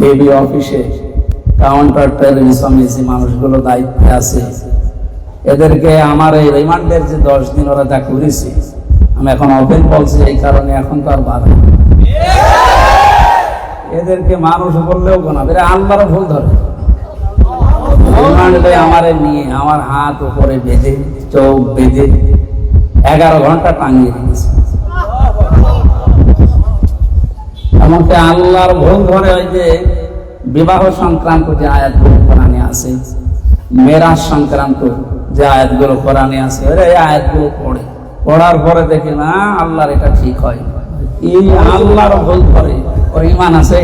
Baby অফিসে counter টেরোরিজমে যে মানুষগুলো দায়িত্বে আছে, এদেরকে আমার এই রিমান্ডের যে দশ দিন ওরা যা করেছে, আমি এখন ওপেন বলছি, এই কারণে এখন তো আর বাধা। এদেরকে মানুষ বললেও গোনা, এরা ভুল ধরে রিমান্ডে আমারে নিয়ে, আমার হাত উপরে বেঁধে, চোখ বেঁধে, এগারো ঘণ্টা টাঙিয়ে দিয়েছে এমনকি আল্লাহর ভুল ধরে ওই যে বিবাহ সংক্রান্ত যে আয়াতগুলো কোরআনে আছে, মেরাজ সংক্রান্ত যে আয়াতগুলো কোরআনে আছে এই আয়াতগুলো পড়ে। পড়ার পরে দেখে, না, আল্লাহর এটা ঠিক হয়। আল্লাহর ভুল ধরে? ওর ইমান আছে?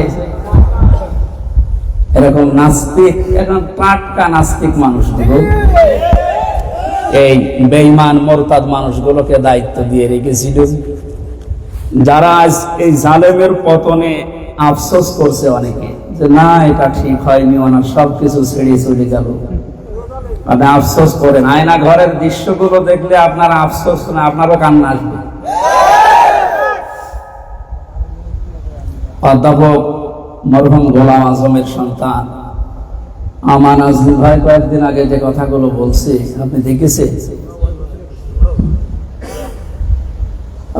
এরকম নাস্তিক এখন টাটকা নাস্তিক মানুষগুলো এই বেঈমান, মোরতাদ মানুষগুলোকে দায়িত্ব দিয়ে রেখেছিল। যারা আজ এই জালেমের পতনে আফসোস করছে অনেকে, যে না, এটা ঠিক হয়নি, ওনার সবকিছু ছেড়ে চলে গেল। আপনি আফসোস করেন। আয়না ঘরের দৃশ্যগুলো দেখলে আপনার আফসোস না, আপনারও কান্না আসবে। অধ্যাপক মরহুম গোলাম আজমের সন্তান। আমান আজমি ভাই কয়েকদিন আগে যে কথাগুলো বলছে, আপনি দেখেছেন?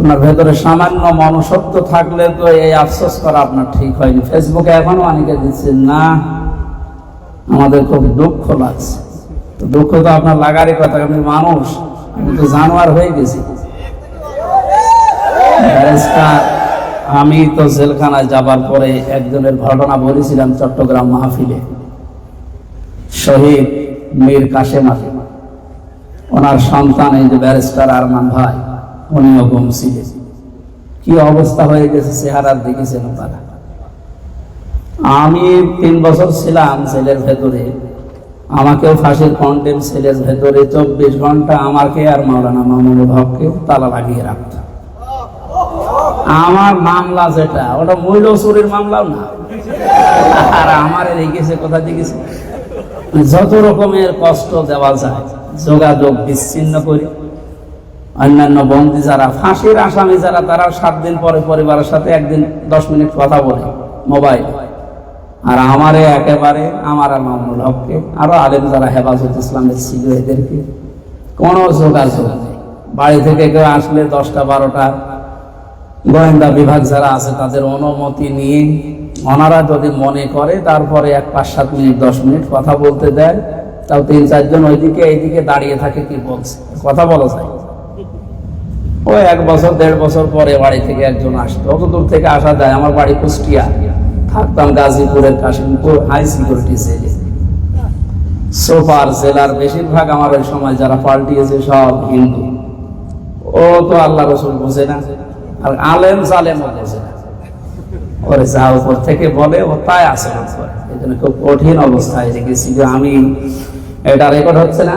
আপনার ভেতরে সামান্য মনুষ্যত্ব থাকলে তো এই আফসোস করা আপনার ঠিক হয়নি। ফেসবুকে এখনও অনেকে দিচ্ছেন, না, আমাদের খুব দুঃখ লাগছে। তো দুঃখ তো আপনার লাগারই কথা আপনি মানুষ, আমি তো জানোয়ার হয়ে গেছি। আমি তো জেলখানায় যাবার পরে একজনের ঘটনা বলেছিলাম চট্টগ্রাম মাহফিলে। শহীদ মীর কাশেম ওনার সন্তান এই যে ব্যারিস্টার আরমান ভাই। গুম ছিলেন কি অবস্থা হয়ে গেছে চেহারার দেখেছেন তারা। আমি তিন বছর ছিলাম ছেলের ভেতরে। আমাকেও ফাঁসির কন্ডেম ছেলের ভেতরে। চব্বিশ ঘণ্টা আমাকে আর মাওলানা মামুনুল হককে তালা লাগিয়ে রাখত। আমার মামলা যেটা, ওটা মূল্য চুরির মামলাও না। আর আমার রেখেছে কোথা দেখেছে যত রকমের কষ্ট দেওয়া যায়, যোগাযোগ বিচ্ছিন্ন করি। অন্যান্য বন্দী যারা, ফাঁসির আসামি যারা তারা সাত দিন পরে পরিবারের সাথে একদিন দশ মিনিট কথা বলে, মোবাইল। আর আমারে একেবারে, আমার আর মামুনুল হককে, আরও আলেম যারা হেফাজত ইসলামের ছিল এদেরকে কোনো যোগাযোগ বাড়ি থেকে কেউ আসলে দশটা, বারোটা গোয়েন্দা বিভাগ যারা আছে, তাদের অনুমতি নিয়ে ওনারা যদি মনে করে, তারপরে এক, পাঁচ, সাত মিনিট, দশ মিনিট কথা বলতে দেয়, তাও তিন, চারজন ওইদিকে, এইদিকে দাঁড়িয়ে থাকে কি বলছে? কথা বলা যায়। ওই এক বছর, দেড় বছর পরে বাড়ি থেকে একজন আসতো। অত দূর থেকে আসা যায়। আমার বাড়ি কুষ্টিয়া। থাকতাম গাজীপুরের কাশিমপুর হাই সিকিউরিটি সেলে সোফার জেলার বেশিরভাগ আমার ওই সময় যারা পাল্টিয়েছে সব হিন্দু। ও তো আল্লাহ রসুল বোঝে না। আর আলেম জালেম বোঝে না। ওরে যা উপর থেকে বলে, ও তাই আসে না এই জন্য খুব কঠিন অবস্থায় যে আমি। এটা রেকর্ড হচ্ছে না?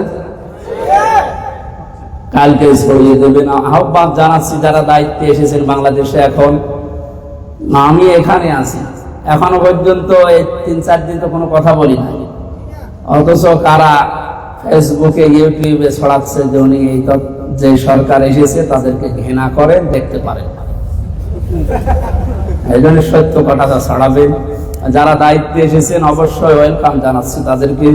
কালকে ছড়িয়ে দেবেন আহ্বান জানাচ্ছি যারা দায়িত্বে এসেছেন বাংলাদেশে এখন। না, আমি এখানে আছি। এখনও পর্যন্ত এই তিন চার দিন তো কোনো কথা বলি না অথচ কারা ফেসবুকে ইউটিউবে ছড়াচ্ছে যে উনি এই যে সরকার এসেছে তাদেরকে ঘৃণা করেন দেখতে পারেন। এই জন্য সত্য কথাটা ছড়াবেন। যারা দায়িত্বে এসেছেন অবশ্যই ওয়েলকাম জানাচ্ছি তাদেরকে।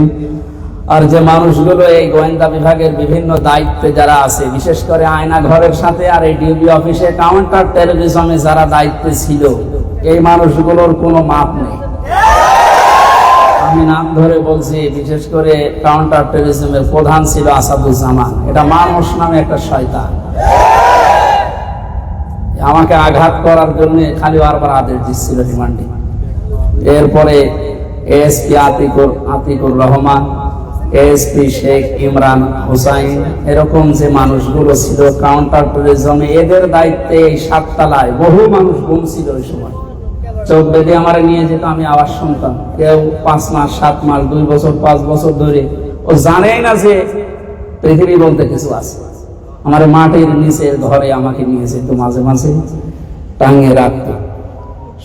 আর যে মানুষগুলো এই গোয়েন্দা বিভাগের বিভিন্ন দায়িত্বে যারা আছে, বিশেষ করে আয়না ঘরের সাথে আর এই ডিউবি অফিসে কাউন্টার টেরোরিজমে যারা দায়িত্বে ছিল, এই মানুষগুলোর কোনো মাপ নেই। আমি নাম ধরে বলছি, বিশেষ করে কাউন্টার টেরোরিজমের প্রধান ছিল আসাদুজ্জামান। এটা মানুষ নামে একটা শয়তান। আমাকে আঘাত করার জন্য খালি বারবার আদেশ দিচ্ছিল রিমান্ডে। এরপরে এএসপি আতিকুর আতিকুর রহমান এএসপি শেখ ইমরান হুসাইন, এরকম যে মানুষগুলো ছিল কাউন্টার এদের দায়িত্বে এই সাততলায় বহু মানুষ ওই সময়। চোখ বেঁধে আমার নিয়ে যেত, আমি আওয়াজ শুনতাম। কেউ পাঁচ মাস, সাত মাস, দুই বছর, পাঁচ বছর ধরে। ও জানেই না যে পৃথিবী বলতে কিছু আছে। আমার মাটির নিচের ঘরে আমাকে নিয়ে যেত মাঝে মাঝে, টাঙিয়ে রাখতো।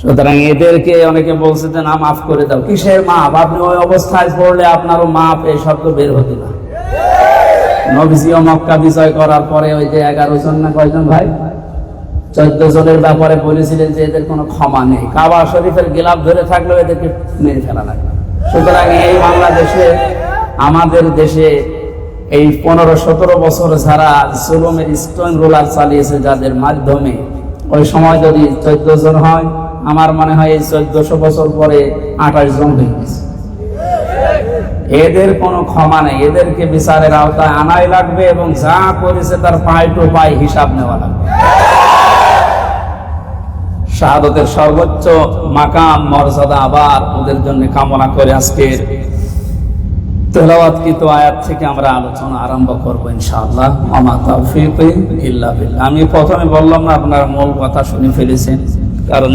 সুতরাং এদেরকে অনেকে বলছে যে, না, মাফ করে দাও। কিসের মাপ? আপনি ওই অবস্থায় পড়লে আপনারও মাপ, এই শব্দ বের হতো না। নবীজিও মক্কা বিজয় করার পরে ওই যে এগারো জন না কয়জন ভাই? চোদ্দ জনের ব্যাপারে বলেছিলেন যে, এদের কোনো ক্ষমা নেই। কাবা শরীফের গিলাপ ধরে থাকলেও এদেরকে মেরে ফেলা লাগবে সুতরাং এই বাংলাদেশে, আমাদের দেশে এই পনেরো সতেরো বছর যারা জুলুমের স্টোন রোলার চালিয়েছে, যাদের মাধ্যমে ওই সময় যদি চোদ্দ জন হয় আমার মনে হয় এই চোদ্দশো বছর পরে আঠাশ জন হয়ে গেছে। এদের কোনো ক্ষমা নেই। এদেরকে বিচারের আওতায় আনাই লাগবে এবং যা করেছে তার পায় টু পায় হিসাব নেওয়া লাগবে। শাহাদতের সর্বোচ্চ মাকাম, মর্যাদা আবার ওদের জন্য কামনা করে আজকের তেলাওয়াতকৃত আয়াত থেকে আমরা আলোচনা আরম্ভ করব ইনশাআল্লাহ। আমা তাওফিক ইল্লা বিল্লাহ। আমি প্রথমে বললাম না, আপনারা মূল কথা শুনে ফেলেছেন। কারণ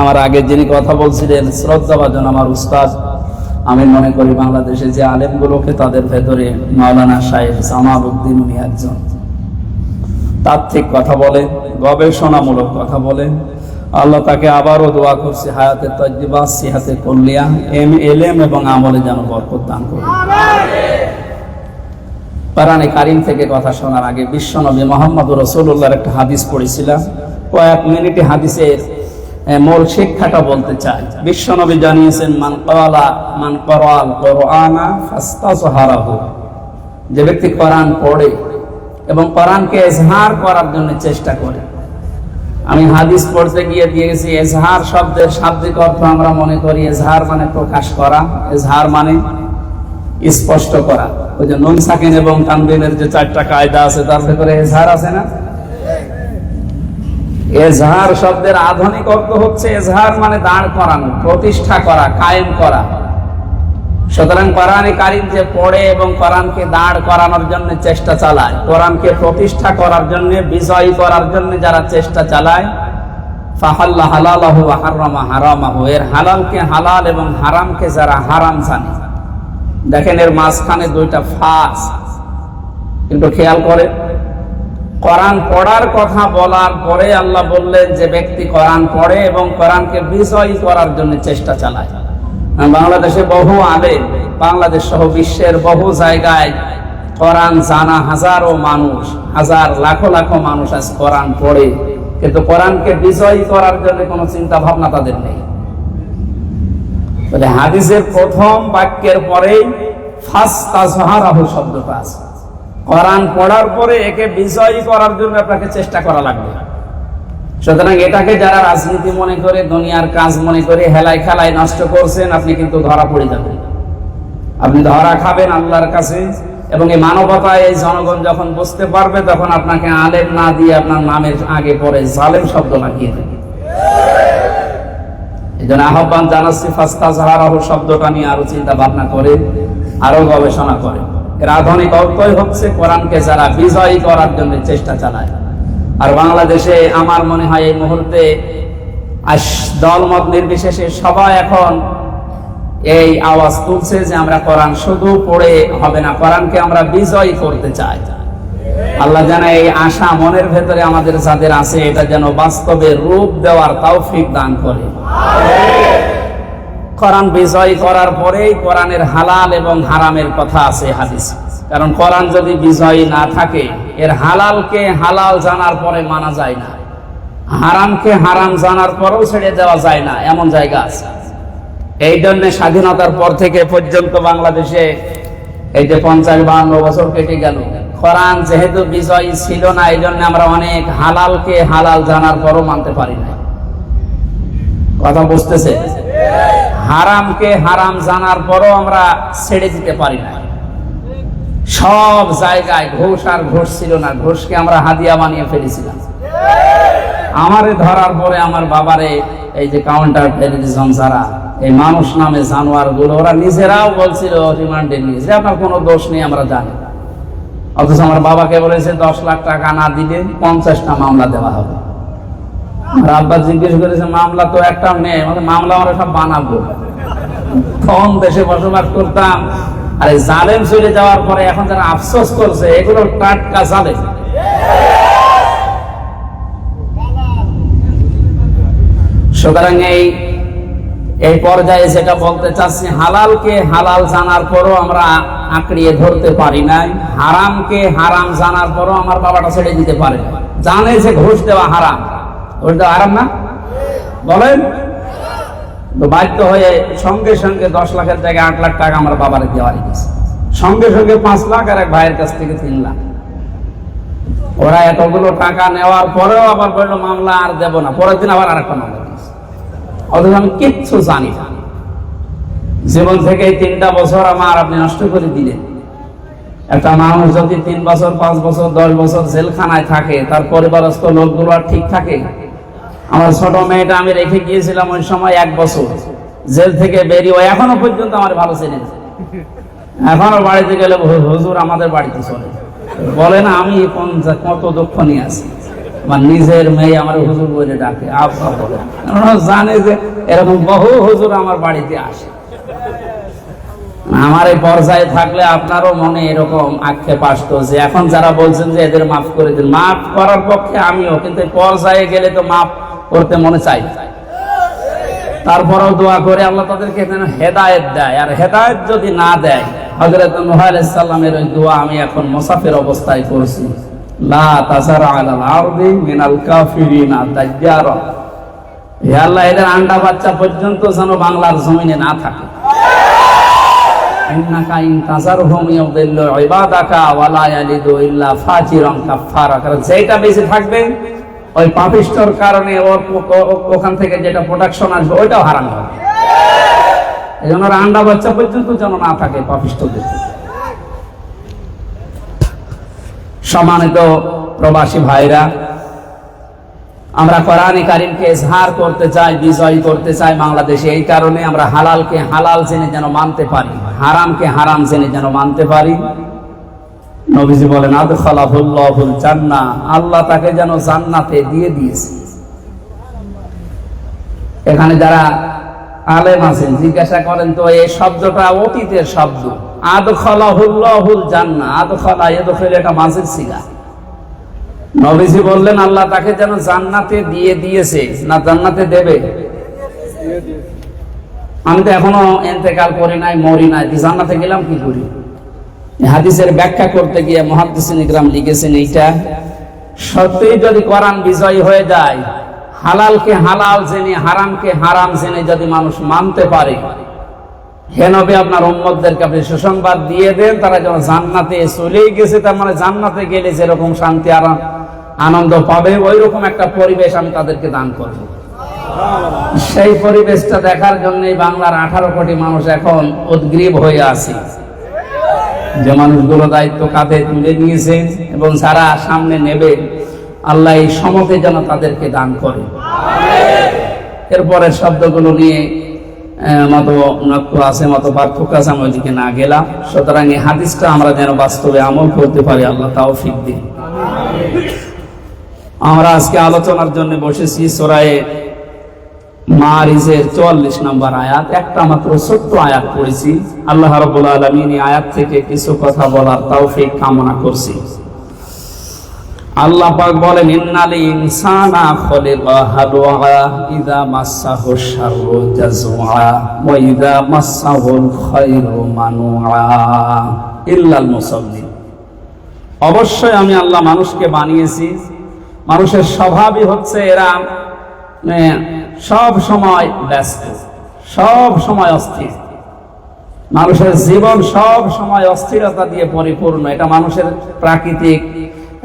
আমার আগে যিনি কথা বলছিলেন শ্রদ্ধাভাজন আমার উস্তাদ। আমি মনে করি বাংলাদেশে যে আলেমগুলোকে তাদের ভেতরে মাওলানা সাহেব জামাল উদ্দিন উনি একজন। তাত্ত্বিক কথা বলেন গবেষণামূলক কথা বলে। আল্লাহ তাকে আবারও দোয়া করছে, হায়াতে তজ্জিবা সিহাতে কল্লিয়া, এম, এলেম এবং আমলে যেন বরকত দান করে পারানে কারিম থেকে কথা শোনার আগে বিশ্বনবী মোহাম্মদ রসুল্লাহর একটা হাদিস পড়েছিলাম। কয়েক মিনিটে হাদিসের মূল শিক্ষাটা বলতে চাই। বিশ্বনবী জানিয়েছেন, মান কওয়ালা মান করাল কোরআনা ফাস্তাজহারাহু। যে ব্যক্তি কোরআন পড়ে এবং কোরআনকে এজহার করার জন্য চেষ্টা করে। আমি হাদিস পড়তে গিয়ে দিয়ে গেছি এজহার শব্দের শাব্দিক অর্থ আমরা মনে করি, এজহার মানে প্রকাশ করা, এজহার মানে স্পষ্ট করা। ওই যে নুন সাকিন এবং তানবিনের যে চারটা কায়দা আছে, তার ভেতরে এজহার আছে না? এজহার শব্দের আধুনিক অর্থ হচ্ছে এজহার মানে দাঁড় করানো, প্রতিষ্ঠা করা, কায়েম করা। সুতরাং কোরআনে কারিম যে পড়ে এবং কোরআনকে দাঁড় করানোর জন্য চেষ্টা চালায়, কোরআনকে প্রতিষ্ঠা করার জন্য, বিজয়ী করার জন্য যারা চেষ্টা চালায়, ফাহাল্লা হালালাহু হারামা হারামাহু, এর হালালকে হালাল এবং হারামকে যারা হারাম জানে। দেখেন এর মাঝখানে দুইটা ফাঁস। কিন্তু খেয়াল করে কোরআন পড়ার কথা বলার পরে আল্লাহ বললেন যে ব্যক্তি কোরআন পড়ে এবং কোরআনকে বিজয়ী করার জন্য চেষ্টা চালায়। বাংলাদেশে বহু আলেম, বাংলাদেশ সহ বিশ্বের বহু জায়গায় কোরআন জানা হাজারো মানুষ, হাজার লাখো লাখো মানুষ আজ কোরআন পড়ে। কিন্তু কোরআনকে বিজয়ী করার জন্য কোনো চিন্তা ভাবনা তাদের নেই। হাদিসের প্রথম বাক্যের পরেই ফাস্তাজহারাহু শব্দটা আছে। কোরআন পড়ার পরে একে বিজয়ী করার জন্য আপনাকে চেষ্টা করা লাগবে। সুতরাং এটাকে যারা রাজনীতি মনে করে, দুনিয়ার কাজ মনে করে, হেলায় খেলায় নষ্ট করছেন, আপনি কিন্তু ধরা পড়ে যাবেন। আপনি ধরা খাবেন আল্লাহর কাছে এবং এই মানবতায় এই জনগণ যখন বুঝতে পারবে, তখন আপনাকে আলেম না দিয়ে আপনার নামের আগে পরে জালেম শব্দ লাগিয়ে দেবে। এই জন্য আহ্বান জানাচ্ছি ফাস্তা জাহারাহ শব্দটা নিয়ে আরও চিন্তা ভাবনা করে, আরও গবেষণা করে। এর আধুনিক অর্থই হচ্ছে কোরআনকে যারা বিজয়ী করার জন্য চেষ্টা চালায়। আর বাংলাদেশে আমার মনে হয় এই মুহূর্তে দলমত নির্বিশেষে সবাই এখন এই আওয়াজ তুলছে যে আমরা কোরআন শুধু পড়ে হবে না, কোরআনকে আমরা বিজয়ী করতে চাই। আল্লাহ যেন এই আশা মনের ভেতরে আমাদের যাদের আছে, এটা যেন বাস্তবে রূপ দেওয়ার তৌফিক দান করে। কোরআন বিজয় করার পরেই কোরআনের হালাল এবং হারামের কথা আছে হাদিস। কারণ কোরআন যদি বিজয় না থাকে, এর হালালকে হালাল জানার পরে মানা যায় না। হারামকে হারাম জানার পরেও ছেড়ে দেওয়া যায় না, এমন জায়গা আছে। এই জন্য স্বাধীনতার পর থেকে পর্যন্ত বাংলাদেশে এই যে পঞ্চাশ বাহান্ন বছর কেটে গেল। কোরআন যেহেতু বিজয় ছিল না, এই জন্য আমরা অনেক হালালকে হালাল জানার পরও মানতে পারি না কথা বুঝতেছে? হারামকে হারাম জানার পরও আমরা ছেড়ে দিতে পারি না সব জায়গায় ঘোষ আর ঘোষ ছিল না, ঘোষকে আমরা হাদিয়া বানিয়ে ফেলেছিলাম। আমারে ধরার পরে আমার বাবারে এই যে কাউন্টার টেরিজম যারা, এই মানুষ নামে জানোয়ারগুলো ওরা নিজেরাও বলছিল রিমান্ডে নিয়ে যে আপনার কোনো দোষ নেই, আমরা জানি অথচ আমার বাবাকে বলেছে, দশ লাখ টাকা না দিলে পঞ্চাশটা মামলা দেওয়া হবে। আমার আব্বা জিজ্ঞেস করেছে, মামলা তো একটাও নেই মানে মামলা আমরা সব বানাবো। কম দেশে বসবাস করতাম। আর এই জালেম চলে যাওয়ার পরে এখন যারা আফসোস করছে, এগুলো টাটকা জালেম। সুতরাং এই এই পর্যায়ে যেটা বলতে চাচ্ছি, হালালকে হালাল জানার পরও আমরা আঁকড়িয়ে ধরতে পারি নাই। হারামকে হারাম জানার পরও আমার বাবাটা ছেড়ে দিতে পারে। জানে যে ঘুষ দেওয়া হারাম। ওটা আরাম না? বলেন? তো বাধ্য হয়ে সঙ্গে সঙ্গে দশ লাখের জায়গায় আট লাখ টাকা আমার বাবারে গেছে। সঙ্গে সঙ্গে পাঁচ লাখ আর এক ভাইয়ের কাছ থেকে তিন লাখ। ওরা এতগুলো টাকা নেওয়ার পরেও আবার বলল, মামলা আর দেব না। পরের দিন আবার আরেকটা মামলা দিয়েছে। অথচ আমি কিচ্ছু জানি না। জীবন থেকে তিনটা বছর আমার আপনি নষ্ট করে দিলেন। একটা মানুষ যদি তিন বছর, পাঁচ বছর, দশ বছর জেলখানায় থাকে, তার পরিবারস্থ লোকগুলো আর ঠিক থাকে আমার ছোট মেয়েটা আমি রেখে গিয়েছিলাম ওই সময় এক বছর। জেল থেকে বেরিয়ে এখনও পর্যন্ত আমার ভালো চেনে এখনও বাড়িতে গেলে হুজুর আমাদের বাড়িতে চলে। বলে, না, আমি কোন কত দুঃখ নিয়ে আসি। আমার নিজের মেয়ে আমার হুজুর বলে ডাকে, আব্বা বলে। জানে যে এরকম বহু হুজুর আমার বাড়িতে আসে। আমার এই পর্যায়ে থাকলে আপনারও মনে এরকম আক্ষেপ আসতো যে এখন যারা বলছেন যে এদের মাফ করে দিন, মাফ করার পক্ষে আমিও, কিন্তু পর্যায়ে গেলে তো মাফ করতে মনে চাই তারপরেও দোয়া করে আল্লাহ তাদেরকে যেন হেদায়েত দেয়। আর হেদায়েত যদি না দেয়, হযরত নূহ ওই দোয়া আমি এখন মোসাফের অবস্থায় করছি লা আন্ডা বাচ্চা পর্যন্ত যেন বাংলার না থাকে। যেটা বেশি থাকবে ওই পাপিষ্টর কারণে ওর ওখান থেকে যেটা প্রোডাকশন আসবে, ওইটাও হারাম হবে। এই জন্য আন্ডা বাচ্চা পর্যন্ত যেন না থাকে পাপিষ্টদের সম্মানিত প্রবাসী ভাইরা, আমরা কোরআনে কারিমকে ইজহার করতে চাই, বিজয় করতে চাই বাংলাদেশে। এই কারণে আমরা হালালকে হালাল জেনে যেন মানতে পারি, হারামকে হারাম জেনে যেন মানতে পারি। নবীজি বলেন, আদখালাহুল্লাহুল জান্নাহ আল্লাহ তাকে যেন জান্নাতে দিয়ে দিয়েছে। এখানে যারা আলেম আছেন, জিজ্ঞাসা করেন, তো এই শব্দটা অতীতের শব্দ? আদখালাহুল্লাহুল জান্নাহ আদখালা, এদখল, এটা মাঝের সিগা। নবীজি বললেন, আল্লাহ তাকে যেন জান্নাতে দিয়ে দিয়েছে। না, জান্নাতে দেবে? আমি তো এখনও এতেকাল করি নাই, মরি নাই জান্নাতে গেলাম কি করি? হাদিসের ব্যাখ্যা করতে গিয়ে মহাদিসিন ইকরাম লিখেছেন এইটা সত্যিই যদি কোরআন বিজয়ী হয়ে যায়, হালালকে হালাল জেনে, হারামকে হারাম জেনে যদি মানুষ মানতে পারে, হে নবী, আপনার উম্মতদেরকে আপনি সুসংবাদ দিয়ে দেন, তারা যেন জান্নাতে চলেই গেছে, তার মানে জান্নাতে গেলে যেরকম শান্তি আর আনন্দ পাবে ওই রকম একটা পরিবেশ আমি তাদেরকে দান করব। সেই পরিবেশটা দেখার জন্যই বাংলার আঠারো কোটি মানুষ এখন উদ্গ্রীব হয়ে আছে। যে মানুষগুলো দায়িত্ব কাঁধে তুলে নিয়েছে এবং যারা সামনে নেবে, আল্লাহ এই সমতে যেন তাদেরকে দান করে। এরপরের শব্দগুলো নিয়ে মতো নক্ষ আছে, মতো পার্থক্য আছে আমি ওইদিকে না গেলাম। সুতরাং এই হাদিসটা আমরা যেন বাস্তবে আমল করতে পারি, আল্লাহ তাও ফিক দিন। আমরা আজকে আলোচনার জন্য বসেছি সোরায়ে মারিজের চুয়াল্লিশ নম্বর আয়াত, একটা মাত্র ছোট্ট আয়াত পড়েছি। আয়াত থেকে কিছু কথা বলার কামনা করছি। বলেন ইনসানা ইল্লাল অবশ্যই আমি আল্লাহ মানুষকে বানিয়েছি। মানুষের স্বভাবই হচ্ছে এরা সব সময় ব্যস্ত, সব সময় অস্থির। মানুষের জীবন সব সময় অস্থিরতা দিয়ে পরিপূর্ণ। এটা মানুষের প্রাকৃতিক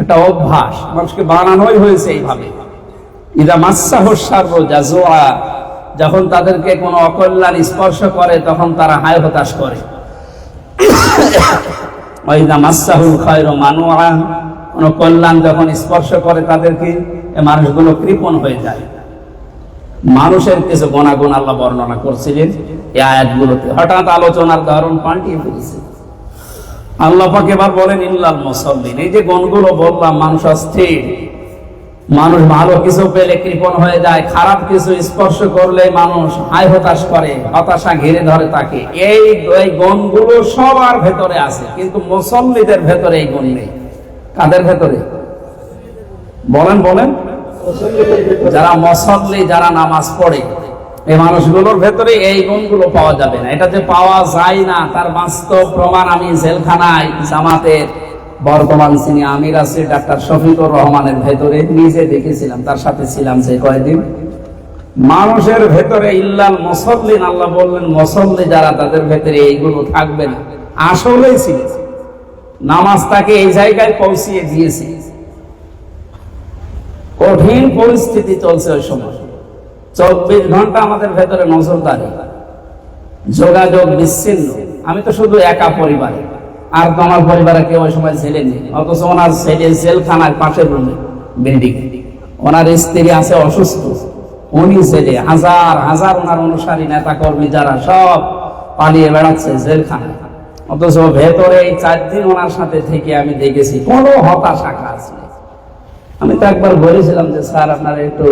একটা অভ্যাস। মানুষকে বানানোই হয়েছে এইভাবে। ইদা মাসাহ সার্ব জাজুয়া যখন তাদেরকে কোনো অকল্যাণ স্পর্শ করে, তখন তারা হায় হতাশ করে। ওইদা মাসাহুল খয়র মানুয়া কোনো কল্যাণ যখন স্পর্শ করে তাদেরকে মানুষগুলো কৃপণ হয়ে যায়। মানুষের কিছু গুণাগুণ আল্লাহ বর্ণনা করছিলেন। আয়াতগুলোতে হঠাৎ আলোচনার ধরন পাল্টিয়ে ফেলেছে। আল্লাহ এবার বলেন, ইল্লাল মুসাল্লিন। এই যে গুণগুলো বললাম, মানুষ অস্থির। মানুষ ভালো কিছু পেলে কৃপণ হয়ে যায়, খারাপ কিছু স্পর্শ করলে মানুষ হায় হতাশ করে, হতাশা ঘিরে ধরে তাকে। এই এই গুণগুলো সবার ভেতরে আছে, কিন্তু মুসল্লিদের ভেতরে এই গুণ নেই। কাদের ভেতরে? বলেন বলেন। যারা মসল্লি, যারা নামাজ পড়ে, এই মানুষগুলোর ভেতরে এই গুণগুলো পাওয়া যাবে না। এটা যে পাওয়া যায় না। তার বাস্তব প্রমাণ আমি জেলখানায় জামাতের বর্তমান যিনি আমির আছে, ডাক্তার শফিকুর রহমানের ভেতরে নিজে দেখেছিলাম, তার সাথে ছিলাম যে কয়েকদিন। মানুষের ভেতরে ইল্লাল মুসল্লিন আল্লাহ বললেন, মুসল্লি যারা তাদের ভেতরে এইগুলো থাকবে না। আসলেই ছিল। নামাজ তাকে এই জায়গায় পৌঁছিয়ে দিয়েছে। কঠিন পরিস্থিতি চলছে ওই সময়। চব্বিশ ঘণ্টা আমাদের ভেতরে নজরদারি। যোগাযোগ বিচ্ছিন্ন। আমি তো শুধু একা পরিবারে। আর তো আমার পরিবারে কেউ ওই সময় ছেলে নেই অথচ ওনার ছেলে জেলখানার পাশের রুমে বিল্ডিং ওনার স্ত্রী আছে অসুস্থ। উনি ছেলে হাজার হাজার ওনার অনুসারী নেতা কর্মী যারা সব পালিয়ে বেড়াচ্ছে জেলখানায়। অথচ ভেতরে এই চার দিন ওনার সাথে থেকে আমি দেখেছি, কোনো হতাশা কাজ নেই। আমি তো একবার বলেছিলাম যে, স্যার, আপনারা একটু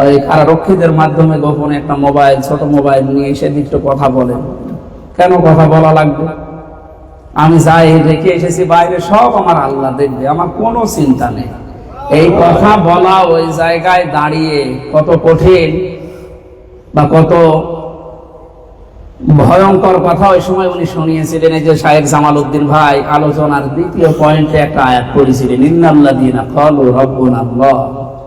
ওই কারারক্ষীদের মাধ্যমে গোপনে একটা মোবাইল, ছোট মোবাইল নিয়ে সেদিক একটু কথা বলেন। কেন কথা বলা লাগবে? আমি যাই, রেখে এসেছি, বাইরে সব আমার আল্লাহ দেখবে, আমার কোনো চিন্তা নেই। এই কথা বলা ওই জায়গায় দাঁড়িয়ে কত কঠিন বা কত ভয়ঙ্কর কথা ওই সময় উনি শুনিয়েছিলেন, এই যে শাহেক জামাল উদ্দিন ভাই, আলোচনার দ্বিতীয় পয়েন্টে একটা আয়াত করেছিলেন ইন্নাল্লাযীনা ক্বালু রাব্বুনা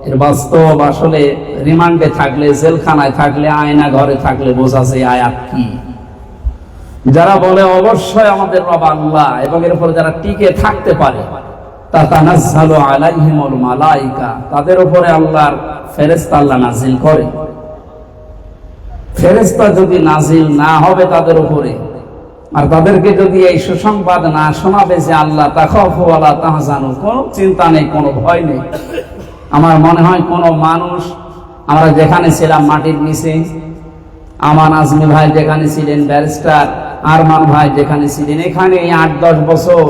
এর বাস্তব আসলে রিমান্ডে থাকলে, জেলখানায় থাকলে, আয়না ঘরে থাকলে বোঝা যায় আয়াত কি। যারা বলে, অবশ্যই আমাদের রব আল্লাহ, এবং এর উপরে যারা টিকে থাকতে পারে, তাতানাজ্জালু আলাইহিমুল মালাইকা, তাদের উপরে আল্লাহর ফেরেশতা আল্লাহ নাজিল করে। ফেরেস্তা যদি নাজিল না হবে তাদের উপরে, আর তাদেরকে যদি এই সুসংবাদ না শোনাবে যে আল্লাহ তাহফওয়ালা তাহা জানো কোনো চিন্তা নেই, কোনো ভয় নেই। আমার মনে হয় কোনো মানুষ, আমরা যেখানে ছিলাম মাটির নিচে, আমান আজমি ভাই যেখানে ছিলেন ব্যারিস্টার, আরমান ভাই যেখানে ছিলেন এখানে এই আট দশ বছর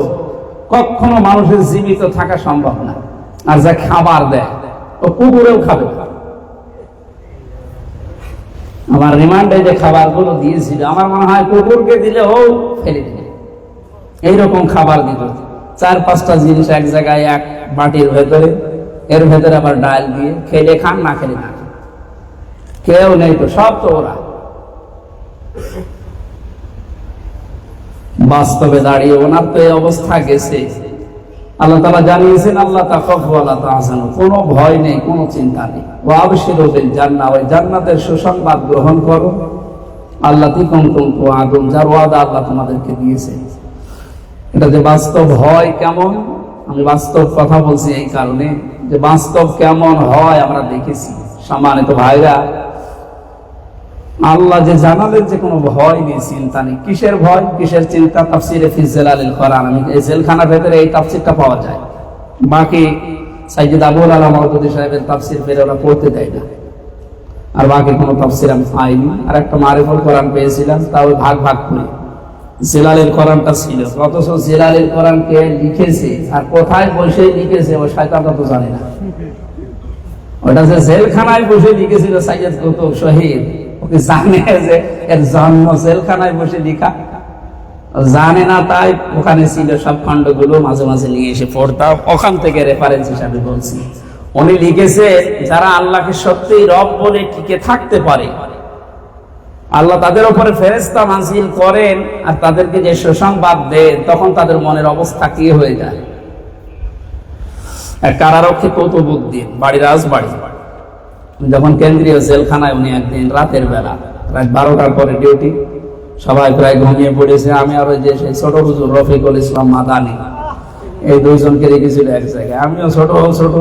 কখনো মানুষের জীবিত থাকা সম্ভব না। আর যা খাবার দেয়, ও কুকুরেও খাবে। আমার রিমান্ডে যে খাবারগুলো দিয়েছিল, আমার মনে হয় কুকুরকে দিলে ও ফেলে দিলে এইরকম খাবার দিত চার পাঁচটা জিনিস এক জায়গায়, এক বাটির ভেতরে, এর ভেতরে আবার ডাল দিয়ে খেলে খান, না খেলে না। কেউ নেই তো, সব তো ওরা। বাস্তবে দাঁড়িয়ে ওনার তো এই অবস্থা গেছে। আল্লাহ তালা জানিয়েছেন আল্লাহ তাকফালা তাহসানু কোনো ভয় নেই, কোনো চিন্তা নেই। ও আবশিরুবিল জান্নাহ, ওই জান্নাতের সুসংবাদ গ্রহণ করো। আল্লাহ তিকুম আদম যার ওয়াদা আল্লাহ তোমাদেরকে দিয়েছে। এটা যে বাস্তব হয় কেমন? আমি বাস্তব কথা বলছি এই কারণে যে বাস্তব কেমন হয় আমরা দেখেছি। সম্মানিত ভাইরা আল্লাহ যে জানালেন যে কোনো ভয় নেই, চিন্তা নেই। কিসের ভয়? কিসের চিন্তা? তাফসিরে ফিজেল আলীল আমি এই জেলখানার ভেতরে এই তাফসিরটা পাওয়া যায়। বাকি সাইজিদ আবুল আলম সাহেবের তাফসির বের ওরা পড়তে দেয় না। আর বাকি কোনো তাফসির আমি পাইনি আর একটা মারিফুল কোরআন পেয়েছিলাম তাও ভাগ ভাগ করে। জেলালের কোরআনটা ছিল। অথচ জেলালের কোরআন কে লিখেছে আর কোথায় বসে লিখেছে, ও শয়তানটা তো জানে না। ওটা যে জেলখানায় বসে লিখেছিল সাইয়দ কৌতুক শহীদ। ওকে জানে যে এর জন্ম জেলখানায় বসে লিখা। জানে না তাই ওখানে ছিল সব খণ্ডগুলো মাঝে মাঝে নিয়ে এসে পড়তাম। ওখান থেকে রেফারেন্স হিসাবে বলছি। উনি লিখেছে, যারা আল্লাহকে সত্যিই রব বলে টিকে থাকতে পারে, আল্লাহ তাদের উপরে ফেরেস্তা নাজিল করেন আর তাদেরকে যে সুসংবাদ দেন, তখন তাদের মনের অবস্থা কি হয়ে যায়? কারারক্ষী কৌতুবুদ্দিন বাড়ি রাজবাড়ি যখন কেন্দ্রীয় জেলখানায় উনি একদিন রাতের বেলা, রাত বারোটার পরে ডিউটি সবাই প্রায় ঘুমিয়ে পড়েছে। আমি আর যে সেই ছোট হুজুর রফিকুল ইসলাম মাদানি, এই দুইজনকে রেখেছিল এক জায়গায়। আমিও ছোট ছোট।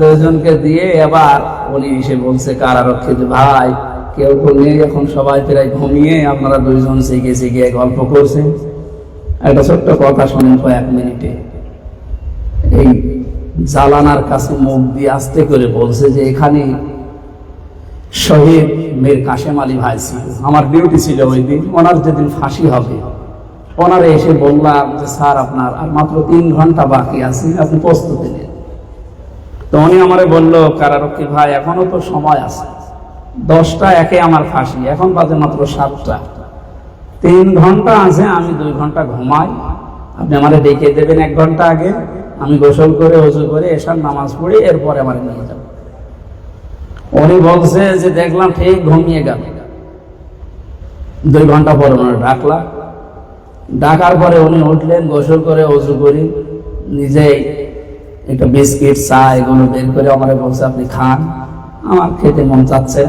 দুইজনকে দিয়ে এবার উনি এসে বলছে কারারক্ষী ভাই? কেউ তো নেই। এখন সবাই প্রায় ঘুমিয়ে আপনারা দুইজন শিখে শিখে গল্প করছেন। একটা ছোট্ট কথা শোনেন কয়েক মিনিটে। এই জালানার কাছে মুখ দিয়ে আস্তে করে বলছে যে এখানে শহীদ মীর কাশেম আলী ভাই ছিল। আমার ডিউটি ছিল ওই দিন। ওনার যেদিন ফাঁসি হবে, ওনারে এসে বললাম যে, স্যার, আপনার আর মাত্র তিন ঘণ্টা বাকি আছে, আপনি প্রস্তুতি নেন। তো উনি আমারে বলল, কারারক্ষী ভাই, এখনও তো সময় আছে। দশটা একে আমার ফাঁসি, এখন বাজে মাত্র সাতটা। তিন ঘণ্টা আছে, আমি দুই ঘণ্টা ঘুমাই। আপনি আমারে ডেকে দেবেন এক ঘণ্টা আগে। আমি গোসল করে অজু করে এসার নামাজ পড়ি এরপরে আমার নিয়ে যাব। উনি বলছে যে দেখলাম ঠিক ঘুমিয়ে গেল। দুই ঘণ্টা পরে ওনার ডাকলা ডাকার পরে উনি উঠলেন, গোসল করে অজু করি। নিজেই একটা বিস্কিট, চা এগুলো বের করে আমার বলছে, আপনি খান। আমার খেতে মন চাচ্ছে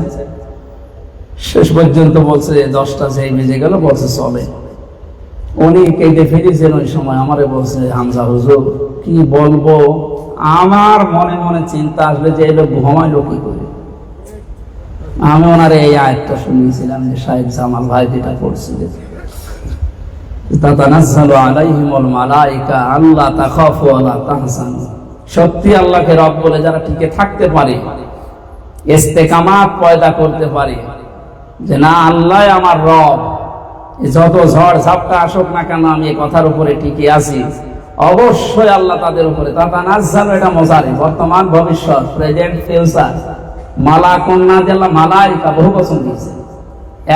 শেষ পর্যন্ত বলছে, দশটা যেই বেজে গেল, বলছে, চলে। উনি কেটে ফিরেছেন ওই সময়। আমারে বলছে, হামজা, হুজুর কি বলব? আমার মনে মনে চিন্তা আসবে যে এই লোক করে আমি ওনার এই আয়টা শুনিয়েছিলাম যে সাহেব জামাল ভাই যেটা লা সত্যি আল্লাহকে রব বলে যারা টিকে থাকতে পারে, ইস্তেকামাত পয়দা করতে পারে, যে না আল্লাহ আমার রব। এ যত ঝড় ঝাপটা আসুক না কেন, আমি এই কথার উপরে টিকে আছি। অবশ্যই আল্লাহ তাদের উপরে মজারে বর্তমান, ভবিষ্যৎ প্রেজেন্ট ফিউচার মালা কন্যা দিল্লা মালাইকা বহু বছর দিয়েছে।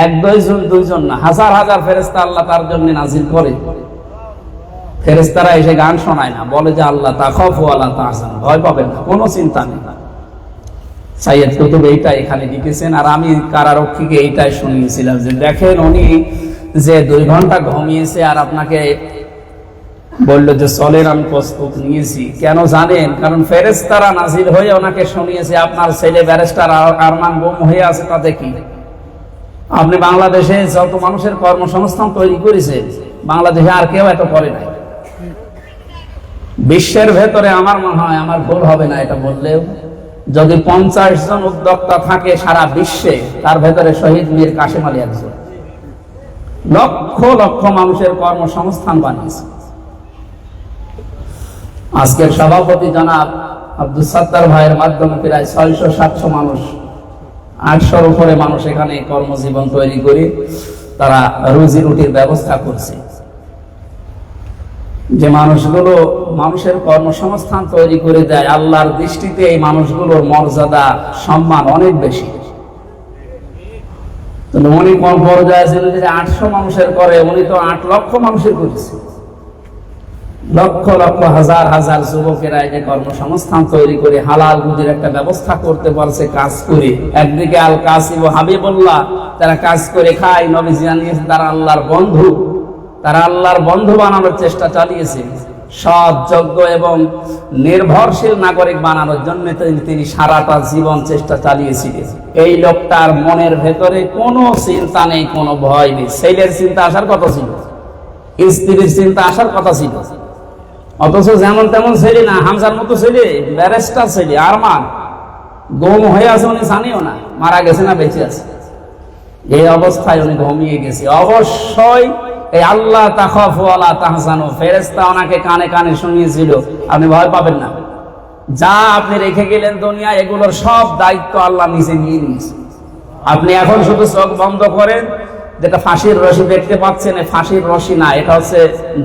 এক দুইজন দুইজন না, হাজার হাজার ফেরেস্তা আল্লাহ তার জন্য নাজিল করে। ফেরেস্তারা এসে গান শোনায় না, বলে যে আল্লাহ তা খফ আল্লাহ তা আসান ভয় পাবেন না, কোনো চিন্তা নেই। সাইয়েদ কুতুব এইটা এখানে লিখেছেন, আর আমি কারারক্ষীকে এইটাই শুনিয়েছিলাম যে, দেখেন উনি যে দুই ঘণ্টা ঘুমিয়েছে আর আপনাকে বলল যে চলেন আমি প্রস্তুত নিয়েছি। কেন জানেন? কারণ ফেরেস্তারা নাজিল হয়ে ওনাকে শুনিয়েছে, আপনার ছেলে ব্যারিস্টার আরমান গুম হয়ে আছে তাতে কি আপনি বাংলাদেশে যত মানুষের কর্মসংস্থান তৈরি করেছে, বাংলাদেশে আর কেউ এত করে নাই। বিশ্বের ভেতরে আমার মনে হয় আমার ভুল হবে না এটা বললেও, যদি পঞ্চাশ জন উদ্যোক্তা থাকে সারা বিশ্বে, তার ভেতরে শহীদ মীর কাশেম আলী একজন। লক্ষ লক্ষ মানুষের কর্মসংস্থান বানিয়েছে। আজকের সভাপতি জনাব আব্দুল সাত্তার ভাইয়ের মাধ্যমে প্রায় ছয়শো, সাতশো মানুষ, আটশোর উপরে মানুষ এখানে কর্মজীবন তৈরি করে তারা রুজি রুটির ব্যবস্থা করছে। যে মানুষগুলো মানুষের কর্মসংস্থান তৈরি করে দেয়, আল্লাহর দৃষ্টিতে এই মানুষগুলোর মর্যাদা, সম্মান অনেক বেশি। উনি কোন পর্যায়ে ছিল যে আটশো মানুষের করে উনি তো আট লক্ষ মানুষের করেছে। লক্ষ লক্ষ হাজার হাজার যুবকেরা যে কর্মসংস্থান তৈরি করে হালাল রুজির একটা ব্যবস্থা করতে পারছে কাজ করে। একদিকে আল কাসিব হাবিবুল্লাহ, তারা কাজ করে খায়, নবী জানিয়েছে তারা আল্লাহর বন্ধু। তারা আল্লাহর বন্ধু বানানোর চেষ্টা চালিয়েছে। সৎ, যোগ্য এবং নির্ভরশীল নাগরিক বানানোর জন্য তিনি সারাটা জীবন চেষ্টা চালিয়েছিলেন। এই লোকটার মনের ভেতরে কোনো চিন্তা নেই, কোনো ভয় নেই। ছেলের চিন্তা আসার কথা ছিল, স্ত্রীর চিন্তা আসার কথা ছিল। অথচ যেমন তেমন ছেলে না, হামজার মতো ছেলে, ব্যারেস্টার ছেলে, আর আরমান গম হয়ে আছে উনি জানিও না, মারা গেছে না বেঁচে আছে। এই অবস্থায় উনি ঘুমিয়ে গেছে। অবশ্যই এই আল্লাহ তাখাফু আলা তাহসানু, ফেরেশতা ওনাকে কানে কানে শুনিয়েছিল। আপনি ভয় পাবেন না। যা আপনি রেখে গেলেন দুনিয়া এগুলোর সব দায়িত্ব আল্লাহ নিজে নিয়ে নিয়েছে। আপনি এখন শুধু চোখ বন্ধ করেন, যেটা ফাঁসির রশি দেখতে পাচ্ছেন ফাঁসির রশি না, এটা হচ্ছে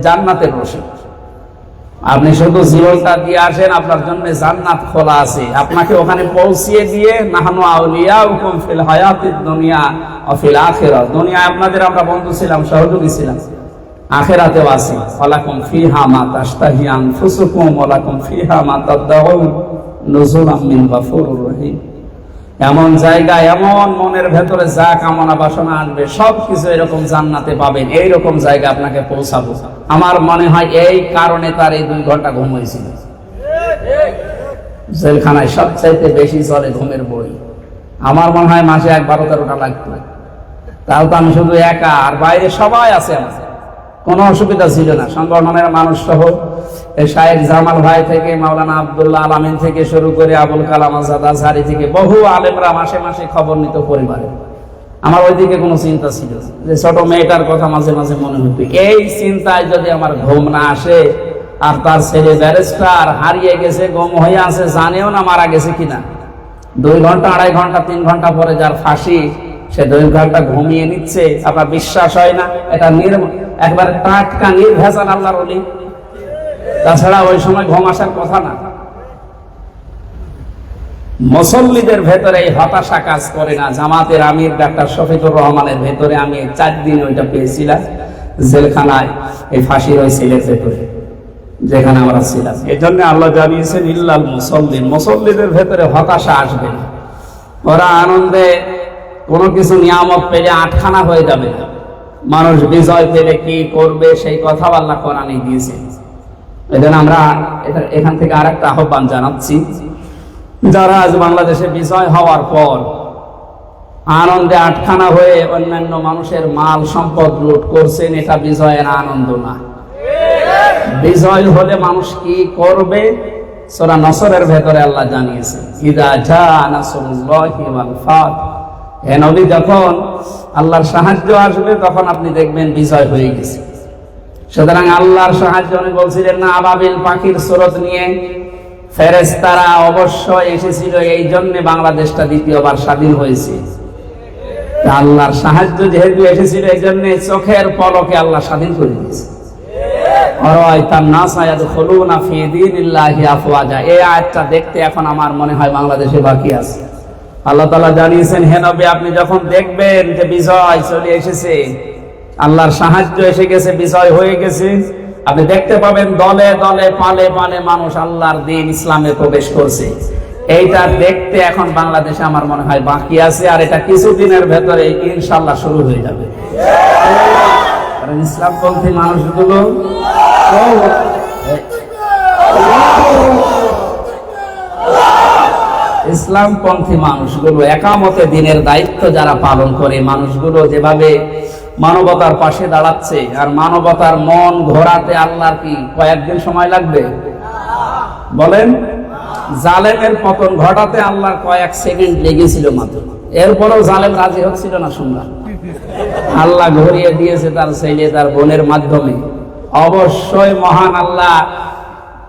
জান্নাতের রশি। আপনি শুধু জীবনটা দিয়ে আসেন, আপনার জন্য জান্নাত খোলা আছে। আপনাকে ওখানে পৌঁছিয়ে দিয়ে নাহানু আউলিয়া হুকুম ফিল হায়াতিদ দুনিয়া ও ফিল আখিরাত। দুনিয়ায় আপনাদের আমরা বন্ধু ছিলাম, সহযোগী ছিলাম। আখেরাতেও আছি। ওয়ালাকুম ফিহা মা তাশতাহি আনফুসুকুম, ওয়ালাকুম ফিহা মা তাদাউন। নুজুলাম মিন গাফুরুর রহিম। এমন জায়গা, এমন মনের ভেতরে যা কামনা বাসনা আসবে, সবকিছু এরকম জান্নাতে পাবেন এই রকম জায়গা আপনাকে পৌঁছাবো। আমার মনে হয় এই কারণে তার এই দুই ঘণ্টা ঘুম হয়েছিল। জেলখানায় সবচাইতে বেশি চলে ঘুমের বই। আমার মনে হয় মাসে এক বারো তেরোটা লাগতো তাও তো আমি শুধু একা, আর বাইরে সবাই আছে আমার। কোনো অসুবিধা ছিল না। সংগঠনের মানুষ সহ শাহেদ জামাল ভাই থেকে, মাওলানা আবদুল্লাহ আলামিন থেকে শুরু করে আবুল কালাম আজাদ আজহারি থেকে বহু আলেমরা মাসে মাসে খবর নিত পরিবারে। আমার ওইদিকে কোনো চিন্তা ছিল যে ছোট মেয়েটার কথা মাঝে মাঝে মনে হতো এই চিন্তায় যদি আমার ঘুম না আসে, আর তার ছেলে ব্যারিস্টার হারিয়ে গেছে, গম হয়ে আছে, জানেও না মারা গেছে কিনা। দুই ঘণ্টা, আড়াই ঘণ্টা, তিন ঘণ্টা পরে যার ফাঁসি, সে দুই ঘণ্টা ঘুমিয়ে নিচ্ছে। আপনার বিশ্বাস হয় না? এটা নির একবার টাটকা নির্ভেজাল আল্লাহর অলি তাছাড়া ওই সময় ঘুম আসার কথা না। মুসল্লিদের ভেতরে এই হতাশা কাজ করে না। জামাতের আমির ডাক্তার শফিকুর রহমানের ভেতরে আমি চার দিন ওইটা পেয়েছিলাম, জেলখানায়। এই ফাঁসির ওই সিলের ভেতরে, যেখানে আমরা ছিলাম। এই জন্য আল্লাহ জানিয়েছেন, ইল্লাল মুসল্লিন। মুসল্লিদের ভেতরে হতাশা আসবে না। ওরা আনন্দে কোনো কিছু নিয়ামত পেলে আটখানা হয়ে যাবে। না মানুষ বিজয় পেলে কি করবে সেই কথাও আল্লাহ কোরআনে দিয়েছে। এই আমরা এখান থেকে আর একটা আহ্বান জানাচ্ছি। যারা আজ বাংলাদেশে বিজয় হওয়ার পর আনন্দে আটখানা হয়ে অন্যান্য মানুষের মাল সম্পদ লুট করছেন, এটা বিজয়ের আনন্দ না। বিজয় হলে মানুষ কি করবে? সোরা নসরের ভেতরে আল্লাহ জানিয়েছে ইদা জা নাসরুল্লাহি ওয়াল ফাত। যখন আল্লাহর সাহায্য আসবে, তখন আপনি দেখবেন বিজয় হয়ে গেছে। সুতরাং আল্লাহর সাহায্য উনি বলছিলেন, না, আবাবিল পাখির স্রোত নিয়ে অবশ্যই এসেছিল। এই জন্য বাংলাদেশটা দ্বিতীয়বার স্বাধীন হয়েছে। আল্লাহর সাহায্য যেহেতু এসেছিল, এই জন্য চোখের পলকে আল্লাহ স্বাধীন করে দিয়েছে। দেখতে এখন আমার মনে হয় বাংলাদেশে বাকি আছে। আল্লাহ তালা জানিয়েছেন, হে নবী, আপনি যখন দেখবেন যে বিজয় চলে এসেছে, আল্লাহর সাহায্য এসে গেছে, বিজয় হয়ে গেছে, আপনি দেখতে পাবেন দলে দলে, পালে পালে মানুষ আল্লাহর দিন ইসলামে প্রবেশ করছে। এইটা দেখতে এখন বাংলাদেশে আমার মনে হয় বাকি আছে, আর এটা কিছুদিনের ভেতরে ইনশাল্লাহ শুরু হয়ে যাবে। কারণ ইসলামপন্থী মানুষগুলো ইসলামপন্থী মানুষগুলো একামতে দিনের দায়িত্ব যারা পালন করে, মানুষগুলো যেভাবে মানবতার পাশে দাঁড়াচ্ছে আর মানবতার মন ঘোরাতে আল্লাহর কি কয়েকদিন সময় লাগবে? বলেন, জালেমের পতন ঘটাতে আল্লাহর কয়েক সেকেন্ড লেগেছিল মাত্র। এরপরেও জালেম রাজি হচ্ছিল না শুনলাম আল্লাহ ঘুরিয়ে দিয়েছে তার ছেলে, তার বোনের মাধ্যমে। অবশ্যই মহান আল্লাহ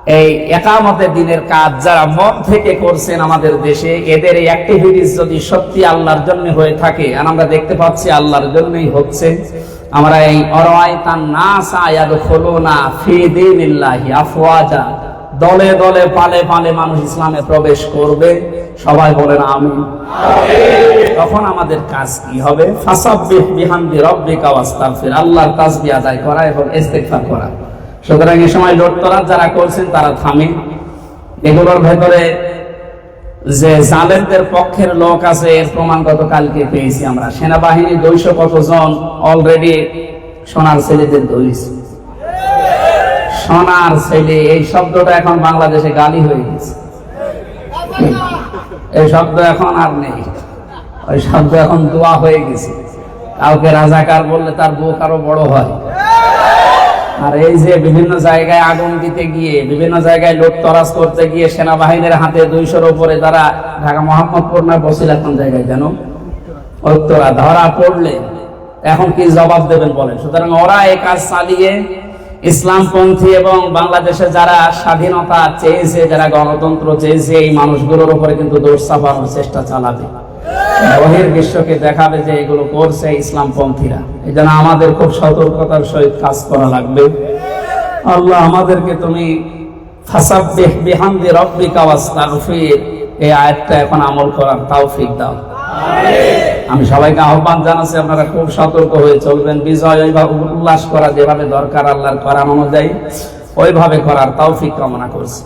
এই একামতে দিনের কাজ যারা মন থেকে করছেন আমাদের দেশে, এদের এই অ্যাক্টিভিটিস যদি সত্যি আল্লাহর জন্য হয়ে থাকে, আর আমরা দেখতে পাচ্ছি আল্লাহর জন্যই হচ্ছে, আমরা এই অরয় তার না সায়াদ হলো না ফি দিনিল্লাহি আফওয়াজা। দলে দলে পালে পালে মানুষ ইসলামে প্রবেশ করবে। সবাই বলেন আমি তখন আমাদের কাজ কি হবে? ফাসাব্বিহ বিহামদি রাব্বিকা ওয়াস্তাগফির। আল্লাহর তাসবিহ আদায় করা এবং ইস্তেগফার করা। সুতরাং এই সময় লোটতরাজ যারা করছেন তারা থামে। এগুলোর ভেতরে যে জালেমদের পক্ষের লোক আছে, এর প্রমাণ গতকালকে পেয়েছি আমরা। সেনাবাহিনী দুইশো কতজন অলরেডি সোনার ছেলেদের ধরেছে সোনার ছেলে, এই শব্দটা এখন বাংলাদেশে গালি হয়ে গেছে। এই শব্দ এখন আর নেই। ওই শব্দ এখন দোয়া হয়ে গেছে। কাউকে রাজাকার বললে তার বুক আরও বড় হয়। আর এই যে বিভিন্ন জায়গায় আগুন দিতে গিয়ে, বিভিন্ন জায়গায় লোক তরাজ করতে গিয়ে সেনাবাহিনীর হাতে দুইশোর উপরে তারা ঢাকা মোহাম্মদপুর না বসিল এখন জায়গায় যেন? উত্তরা, ধরা পড়লে এখন কি জবাব দেবেন বলেন? সুতরাং ওরা এই কাজ চালিয়ে ইসলামপন্থী এবং বাংলাদেশে যারা স্বাধীনতা চেয়েছে, যারা গণতন্ত্র চেয়েছে, এই মানুষগুলোর উপরে কিন্তু দোষ চাপানোর চেষ্টা চালাবে। বহির বিশ্বকে দেখাবে যে এগুলো করছে ইসলামপন্থীরা। এই জন্য আমাদের খুব সতর্কতার সহিত কাজ করা লাগবে। আল্লাহ আমাদেরকে তুমি ফাসাব্বিহ বিহামদি রাব্বিকা ওয়াস্তাগফির। এই আয়াতটা এখন আমল করার তৌফিক দাও। আমি সবাইকে আহ্বান জানাচ্ছি আপনারা খুব সতর্ক হয়ে চলবেন। বিজয় ওইভাবে উল্লাস করা যেভাবে দরকার আল্লাহর করার অনুযায়ী ওইভাবে করার তৌফিক কামনা করছি।